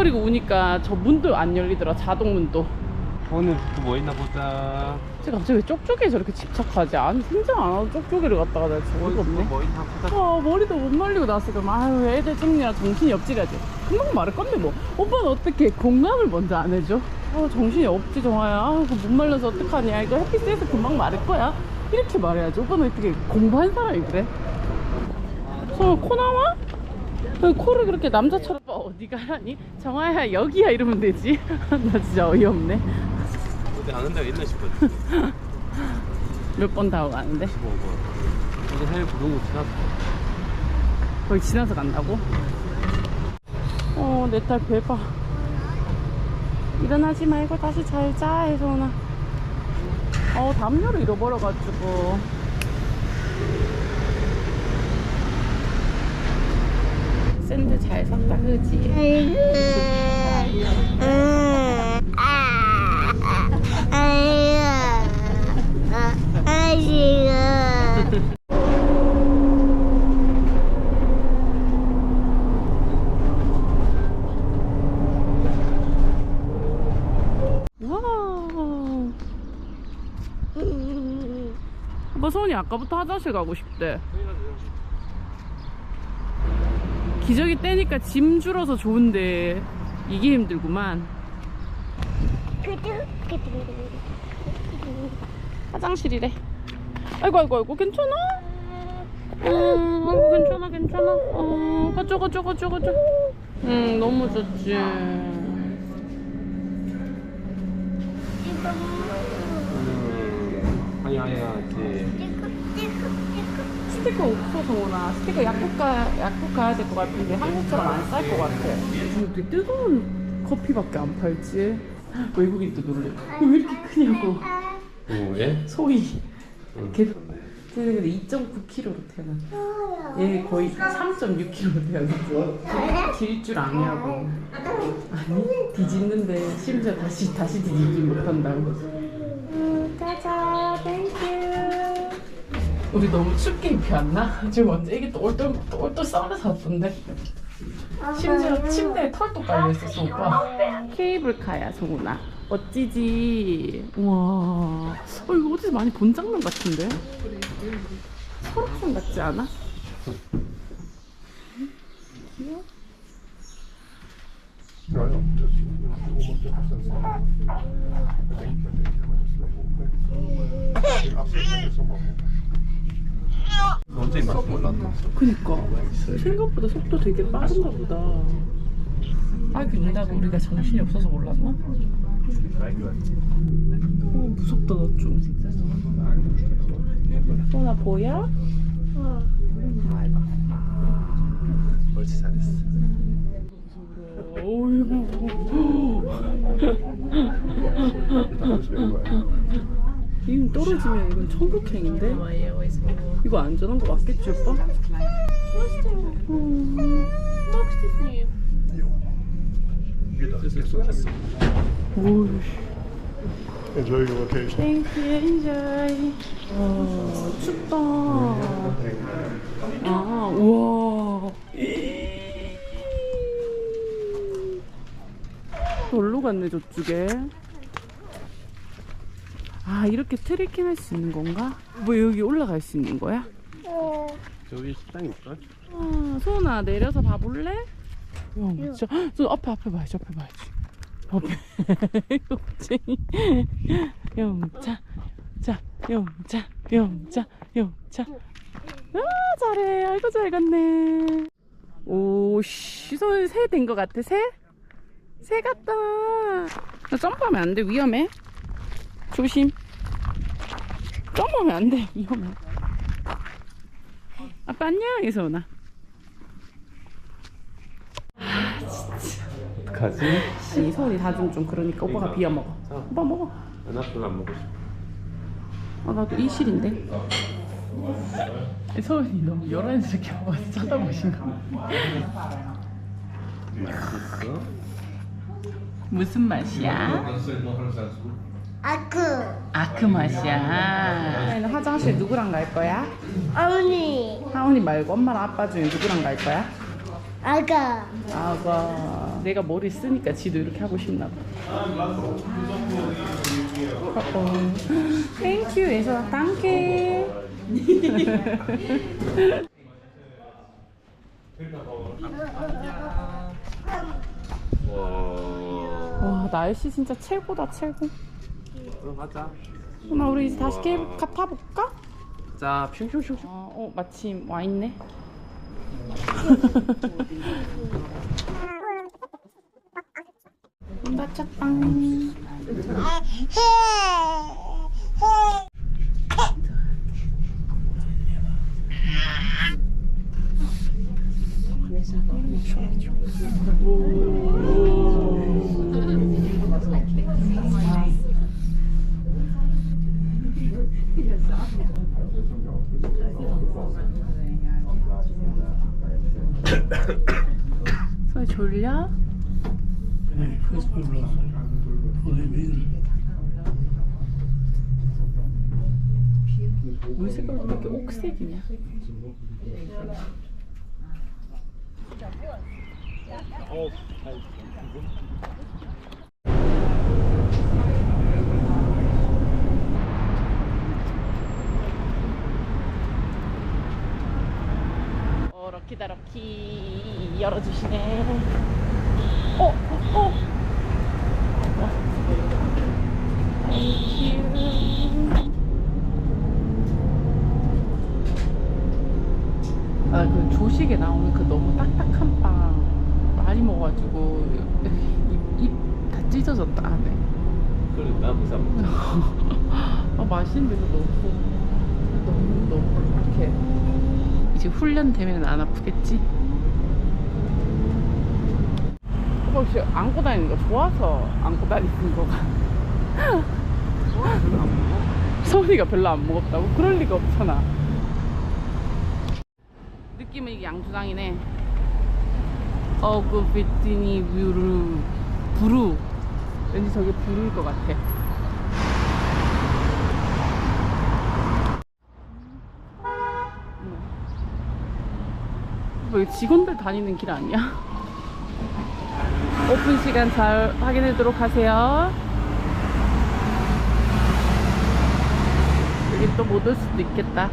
그리고 우니까 저 문도 안 열리더라 자동 문도 오늘 또 뭐 있나 보자. 제가 갑자기 왜 쪽쪽이에 저렇게 집착하지? 아니 생각 안 하고 쪽쪽이를 갖다가 내가 저거 없네 뭐 있나 보자. 아 머리도 못 말리고 나왔으니까 아유 애들 정리라 정신이 없지라지 금방 말할 건데 뭐 오빠는 어떻게 공감을 먼저 안 해줘? 아 정신이 없지 정아야 아 못 말려서 어떡하냐 이거 햇빛 쐬서 금방 마를 거야 이렇게 말해야지 오빠는 어떻게 공부한 사람이 그래? 저코 나와? 왜 코를 그렇게 남자처럼 오빠 어디 가라니? 정아야 여기야 이러면 되지 나 진짜 어이없네 어디 가는 데가 있나 싶어. 몇번다 가는데 15번. 어제 해외 부르고 지났어. 거기 지나서 간다고? 어, 내 딸 배봐. 일어나지 말고 다시 잘 자, 혜선아. 어, 담요를 잃어버려가지고. 샌드 잘 샀다, 그지? 와. 아빠 소은이 아까부터 화장실 가고 싶대. 기저귀 떼니까 짐 줄어서 좋은데 이게 힘들구만. 화장실이래. 아이고 아이고 아이고 괜찮아? 음, 괜찮아 괜찮아. 어, 가져 가져 가져 가져. 응 너무 좋지. 음, 아니 아니야지. 스티커 없어 정원아 스티커 약국 가 약국 가야 될 것 같은데 한국처럼 안 쌀 것 같아. 근데 뜨거운 커피밖에 안 팔지? 외국인 도 놀래. 이거 왜 이렇게 크냐고. 어, 예? 소희 응. 걔 쟤는 근데 2.9kg로 태어났어 얘 거의 3.6kg로 태어났어. 길 줄 아냐고. 아니 뒤집는데 심지어 다시 다시 뒤집지 못한다고 우리 너무 춥게 입혀 왔나? 지금 완전 이게 똘똘 똘똘 싸움에서 왔던데? 심지어 침대에 털도 깔려 있었어 오빠 케이블카야 성훈아. 멋지지? 우와. 어, 이거 어디서 많이 본 장면 같은데? 설악산 같지 않아? 귀여워 언제 입맛 몰랐나? 그니까 생각보다 속도 되게 빠른가 보다 아 근다고 우리가 정신이 없어서 몰랐나? 어 무섭다 나 좀 소나 보여? 옳지 잘했어. Das wäre überall. 이건 떨어지면 이건 천국행인데? 이거 안전한 거 맞겠지 오빠? 음. 오이씨 Enjoy your 엔조이 와 춥다 아 우와 놀러 갔네 저쪽에 아 이렇게 트레킹 할 수 있는 건가? 뭐 여기 올라갈 수 있는 거야? 저기 식당 있어? 아, 소은아 내려서 봐볼래? 영자, 저 앞에 앞에 봐야지 앞에 봐야지. 앞에. 영자. 자 영자 영자 영자. 아 잘해. 아이고 잘 갔네. 오씨 소은 새된 거 같아 새? 새 같다. 나 점프하면 안 돼 위험해? 조심 점프하면 안 돼 위험해. 아빠 안녕 이소은아 어떡하지? 이 소은이 다 좀 좀 그러니까 오빠가 비워 먹어. 자, 오빠 먹어. 나 별로 안 먹고 싶어. 아 나도 이 실인데. 소은이 너무 11시 이렇게 와서 쳐다보신가 맛있어? 무슨 맛이야? 아크 아크 맛이야 화장실 누구랑 갈 거야? 어머니 하은이 말고 엄마랑 아빠 중에 누구랑 갈 거야? 아가 아가 내가 머리 쓰니까 지도 이렇게 하고 싶나 봐. 어. 땡큐 해서 당케. 와. 와 날씨 진짜 최고다 최고. 그럼 가자. 나 우리 이제 다시 케이블 카 타볼까? 자, 슝슝슝. 어, 어 마침 와 있네. 바짝빵. 소리 졸려? 물 색깔 왜 이렇게 옥색이냐? 어 럭키다 럭키 열어주시네 어? 어? 땡큐 아그 조식에 나오는 그 너무 딱딱한 빵 많이 먹어가지고 입다 찢어졌다 안에 그래, 나 무사 먹자. 아 맛있는데도 너무 너무 너무 이렇게 이제 훈련되면 안 아프겠지? 혹시 안고 다니는 거 좋아서 안고 다니는 거가? 서훈이가 별로 안 무겁다고? 그럴 리가 없잖아. 느낌은 이게 양주장이네. 어그 비티니 뷰루. 부루. 왠지 저게 부르일 것 같아 뭐 직원들 다니는 길 아니야? 오픈 시간 잘 확인하도록 하세요. 여기 또 못 올 수도 있겠다.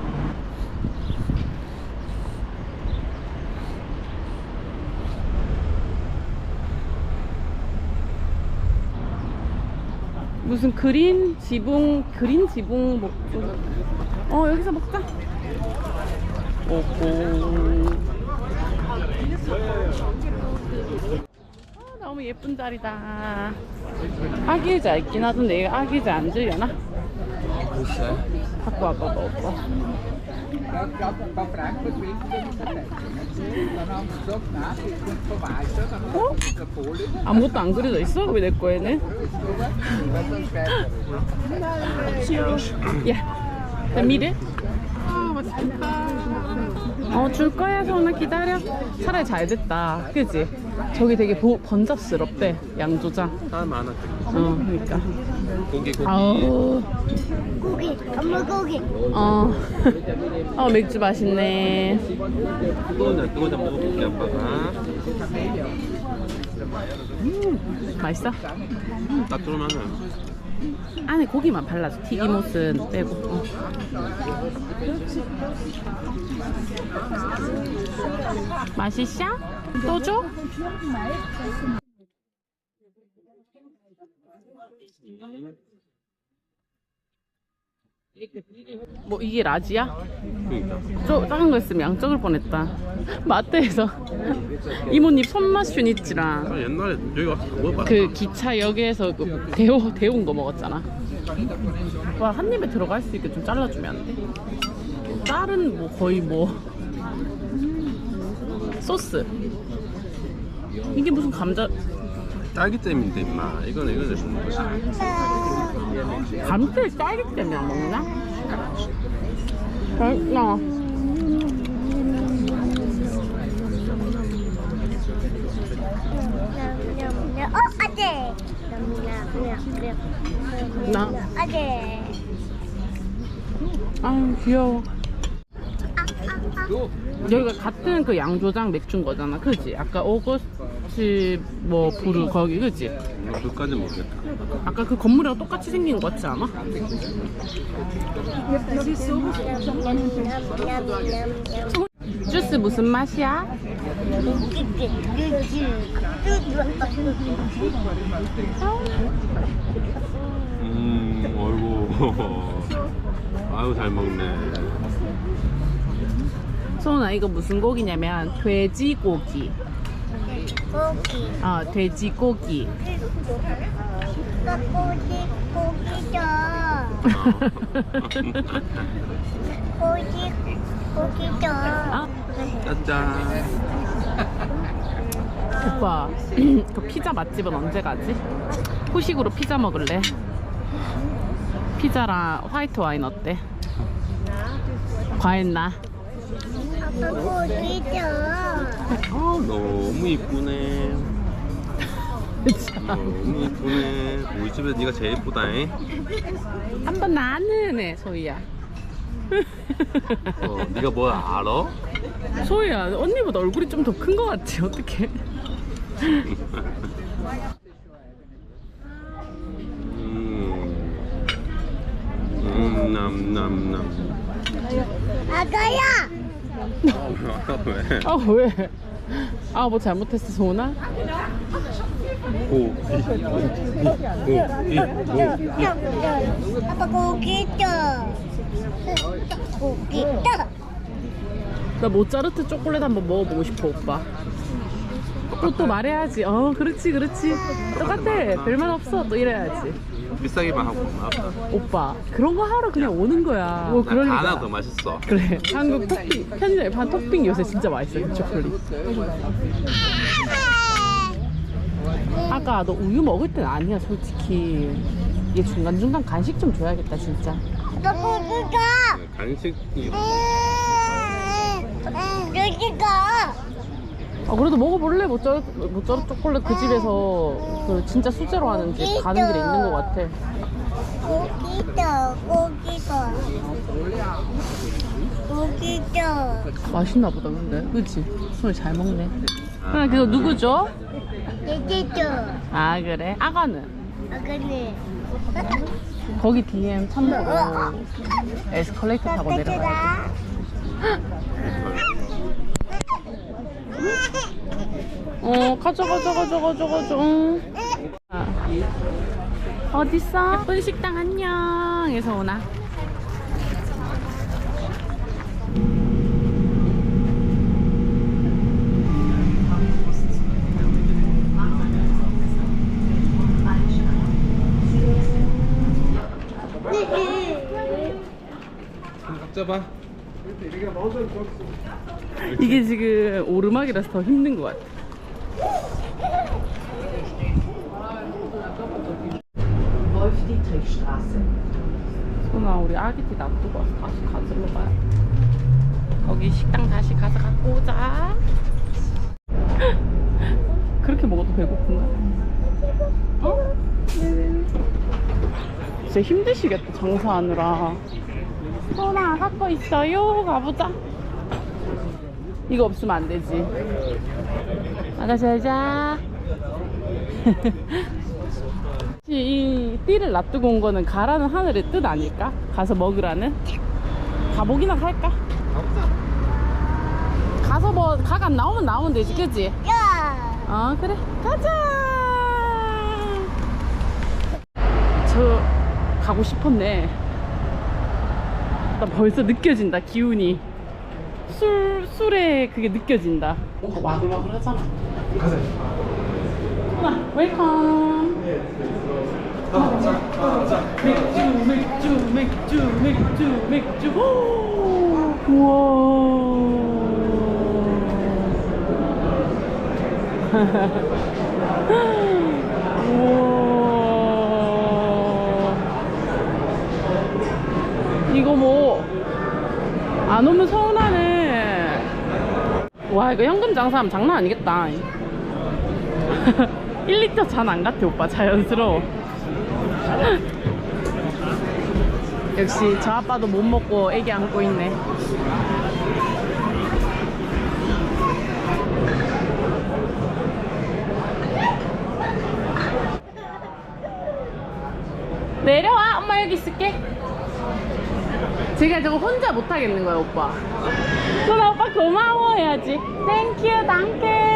무슨 그린 지붕 그린 지붕 먹고 어 여기서 먹자. 오고. 아, 너무 예쁜 자리다. 아기 의자 있긴 하던데 이거 아기 의자 앉으려나? 글쎄. 갖고 와봐 먹어. Ik had een paar vragen voor twee Dan hadden ze toch na, ik kon verwijzen, dan 어? 아무것도 안 그려져 있어? 왜 내 거에는? Is spijt. 어, 줄 거야, 소나 기다려. 차라리 잘 됐다. 그지? 저기 되게 보, 번잡스럽대, 양조장. 사람 많아. 어, 그러니까. 고기, 고기. 아우, 고기, 엄마 고기. 어. 어, 맥주 맛있네. 뜨거운 뜨거운 데 먹어볼게, 아빠가. 맛있어? 딱 들어오면은. 안에 고기만 발라줘. 튀김옷은 빼고. 어. 맛있어? 또 줘? 뭐 이게 라지야? 저 작은 거 있으면 양 적을 뻔했다. 마트에서 이모님 손맛 슈니츠랑 아, 옛날에 여기 와서 먹어봤다. 그 기차역에서 그 데워 데운 거 먹었잖아. 와 한 입에 들어갈 수 있게 좀 잘라주면 안 돼? 짤은 뭐 거의 뭐 소스. 이게 무슨 감자 딸기잼인데, 임마. 이거는, 이거는 주는 거지. 감태 딸기 때문에 안 먹나? 맛있다. 어, 아재. 나 아재. 아유 귀여워. 여기가 같은 그 양조장 맥주인 거잖아 그지? 아까 오거스트 뭐 부르 거기 그지? 그까지 모르겠다. 아까 그 건물이랑 똑같이 생긴 거 같지 않아? 주스 무슨 맛이야? 음, 어이구. 아유, 잘 먹네. 소은아 이거 무슨 고기냐면 돼지고기 고기. 어 돼지고기 고기 고기죠. 고기 고기죠. 아, 짜잔. 오빠 그 피자 맛집은 언제 가지? 후식으로 피자 먹을래? 피자랑 화이트 와인 어때? 과일 나? 아빠 고기죠. 아, 너무 이쁘네. 너무 이쁘네. 우리 집에 네가 제일 이쁘다잉. 한 번 나는 애 소희야 어, 네가 뭘 알아? 소희야 언니보다 얼굴이 좀 더 큰 거 같지 어떡해 음, 음, 남남남. 아가야. 왜? 아 왜? 아 뭐 잘못했어 소은아? 고, 이, 고, 이, 고, 이. 아빠 고기죠. 고기죠. 나 모짜르트 초콜릿 한번 먹어보고 싶어 오빠 또 또 말해야지 어 그렇지 그렇지 똑같아 별말 없어 또 이래야지 비싸기만 하고 나왔다. 오빠 그런 거 하러 그냥 오는 거야 뭐 그럴 하나 리가 더 맛있어. 그래 한국 토핑 편의점에 파는 토핑 요새 진짜 맛있어 그 초콜릿 아까 너 우유 먹을 땐 아니야 솔직히 얘 중간중간 간식 좀 줘야겠다 진짜 아빠 고기가. 간식이 여기 가. 아 그래도 먹어볼래? 모짜르, 모짜르 초콜릿 그 집에서 그 진짜 수제로 하는 집 가는 길에 있는 것 같아 고기죠. 고기가. 고기죠. 맛있나 보다 근데 그치? 손을 잘 먹네 그럼 그거 누구죠? 여기죠. 아 그래? 아가는? 아가네. 거기 DM 참고로 에스컬레이터 타고 내려가야 돼 어 가져 가져 가져 가져 가져 응. 아. 어딨어? 예쁜 식당 안녕 에서 오나 봐. 이게 지금 오르막이라서 더 힘든 것 같아 소나 우리 아기티 놔두고 와서 다시 가지러 가야 돼. 거기 식당 다시 가서 갖고 오자. 그렇게 먹어도 배고픈가? 어? 진짜 힘드시겠다 장사하느라. 소나 갖고 있어요. 가보자. 이거 없으면 안 되지. 아가 잘자 이 띠를 놔두고 온 거는 가라는 하늘의 뜻 아닐까? 가서 먹으라는? 가보기나 할까? 가서 뭐 각 안 나오면 나오면 되지 그지? 야. 어 그래 가자 저 가고 싶었네 나 벌써 느껴진다 기운이 술 술에 그게 느껴진다 뭔가 마구마구 하잖아 가자 이거 뭐, 안 오면 서운하네. 와, 이거 현금 장사하면 장난 아니겠다. 1리터 잔 안 같아, 오빠. 자연스러워. 역시 저 아빠도 못 먹고 애기 안고 있네. 내려와 엄마 여기 있을게 제가 저거 혼자 못 하겠는 거야 오빠 그럼 오빠 고마워 해야지 땡큐 단케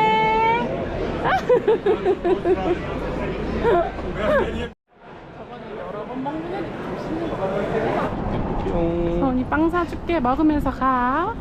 서은이 빵 사줄게. 먹으면서 가